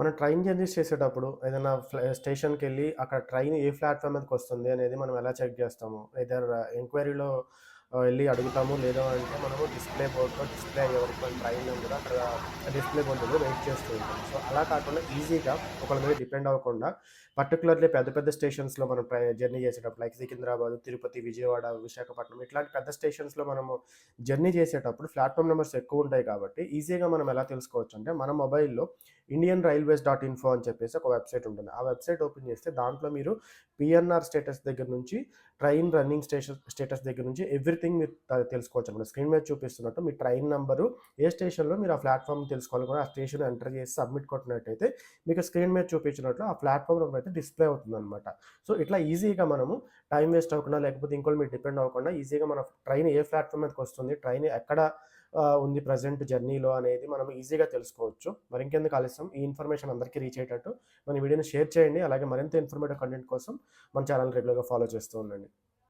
మనం train journeys చేసేటప్పుడు ఏదైనా స్టేషన్‌కి వెళ్ళి అక్కడ ట్రైన్ ఏ ప్లాట్‌ఫామ్ మీదకి వస్తుంది అనేది మనం ఎలా చెక్ చేస్తాము? ఎయిదర్ ఎంక్వైరీలో వెళ్ళి అడుగుతాము. లేదా అంటే మనము డిస్‌ప్లే బోర్డులో డిస్‌ప్లే అయ్యే వరకు ట్రైన్ కూడా అక్కడ డిస్‌ప్లే బోర్డు దగ్గర వెయిట్ చేస్తూ ఉంటాం. సో, అలా కాకుండా ఈజీగా ఒకళ్ళ మీద డిపెండ్ అవ్వకుండా పర్టికులర్లీ పెద్ద పెద్ద స్టేషన్స్‌లో మనం ట్రై జర్నీ చేసేటప్పుడు లైక్ సికింద్రాబాద్, తిరుపతి, విజయవాడ, విశాఖపట్నం ఇట్లాంటి పెద్ద స్టేషన్స్‌లో మనము జర్నీ చేసేటప్పుడు ప్లాట్‌ఫామ్ నెంబర్స్ ఎక్కువ ఉంటాయి కాబట్టి ఈజీగా మనం ఎలా తెలుసుకోవచ్చు అంటే మన మొబైల్‌లో ఇండియన్ రైల్వేస్ డాట్ ఇన్ఫో అని చెప్పేసి ఒక వెబ్‌సైట్ ఉంటుంది. ఆ వెబ్‌సైట్ ఓపెన్ చేస్తే దాంట్లో మీరు పిఎన్ఆర్ స్టేటస్ దగ్గర నుంచి ట్రైన్ రన్నింగ్ స్టేషన్ స్టేటస్ దగ్గర నుంచి ఎవ్రీథింగ్ మీరు తెలుసుకోవచ్చు అనమాట స్క్రీన్ మీద చూపిస్తున్నట్టు మీ ట్రైన్ నెంబరు ఏ స్టేషన్‌లో మీరు ఆ ప్లాట్‌ఫామ్ తెలుసుకోవాలనుకున్న ఆ స్టేషన్ ఎంటర్ చేసి సబ్మిట్ కొట్టినట్టయితే మీకు స్క్రీన్ మీద చూపించినట్లు ఆ ప్లాట్‌ఫామ్ నెంబర్ అయితే డిస్‌ప్లే అవుతుందనమాట. సో, ఇట్లా ఈజీగా మనము టైం వేస్ట్ అవ్వకుండా లేకపోతే ఇంకోటి మీరు డిపెండ్ అవ్వకుండా ఈజీగా మన ట్రైన్ ఏ ప్లాట్‌ఫామ్ మీదకొస్తుంది, ట్రైన్ ఎక్కడ ఉంది ప్రజెంట్ జర్నీలో అనేది మనం ఈజీగా తెలుసుకోవచ్చు. మరి ఇంకెందుకు ఆలస్యం ఈ ఇన్ఫర్మేషన్ అందరికీ రీచ్ అయ్యేటట్టు మన వీడియోని షేర్ చేయండి. అలాగే మరింత ఇన్ఫర్మేటివ్ కంటెంట్ కోసం మన ఛానల్ రెగ్యులర్‌గా ఫాలో చేస్తూ ఉండండి.